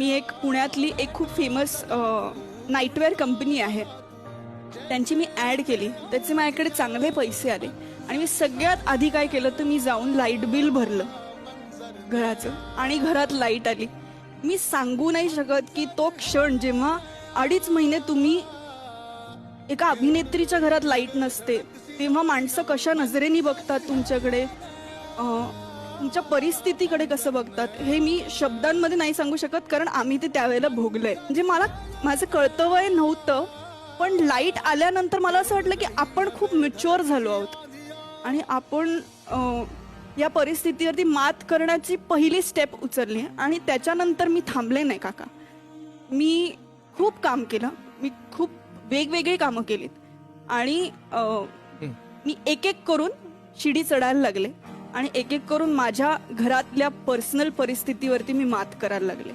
मी एक पुण्यातली एक खूप फेमस नाईटवेअर कंपनी आहे. त्यांची मी ॲड केली. त्याचे माझ्याकडे चांगले पैसे आले. आणि मी सगळ्यात आधी काय केलं तर मी जाऊन लाइट बिल भरलं. घराचं. आणि घरात लाइट आली. मी सांगू नाही शकत की तो क्षण जेव्हा अडीच महिने तुम्ही एका अभिनेत्रीच्या घरात लाइट नसते तेव्हा माणसं कशा नजरेने बघतात तुमच्याकडे? तुमच्या परिस्थितीकडे कसं बघतात हे मी शब्दांमध्ये नाही सांगू शकत कारण आम्ही ते त्यावेळेला भोगलंय म्हणजे मला माझं कर्तव्य नव्हतं पण लाइट आल्यानंतर मला असं वाटलं की आपण खूप मॅच्युअर झालो आहोत. आणि आपण या परिस्थितीवरती मात करण्याची पहिली स्टेप उचलली. आणि त्याच्यानंतर मी थांबले नाही काका. मी खूप काम केलं. मी खूप वेगवेगळी कामं केलीत. आणि मी एक एक करून शिडी चढायला लागले. आणि एक एक करून माझ्या घरातल्या पर्सनल परिस्थितीवरती मी मात करायला लागले.